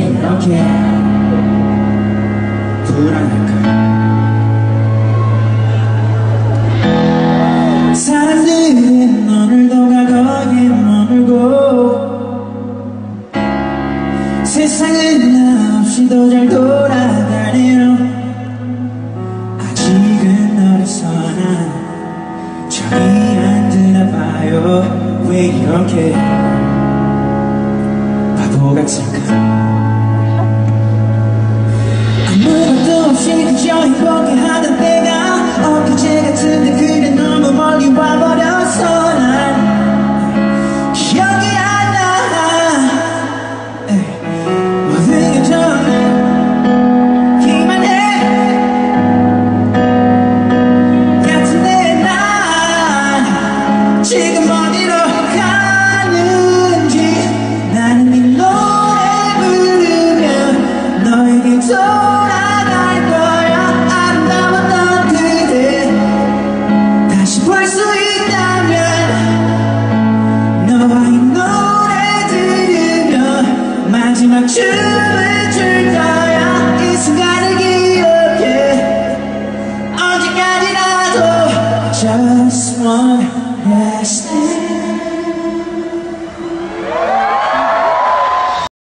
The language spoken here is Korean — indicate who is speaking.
Speaker 1: 이렇게 돌아갈까 사람들은 오늘도 과거에 머물고 세상은 나 없이도 잘 돌아다녀 아직은 어리선한 저이 안 드나 봐요. 왜 이렇게 난 춤을 출 거야. 이 순간을 기억해. 언제까지라도 Just one last day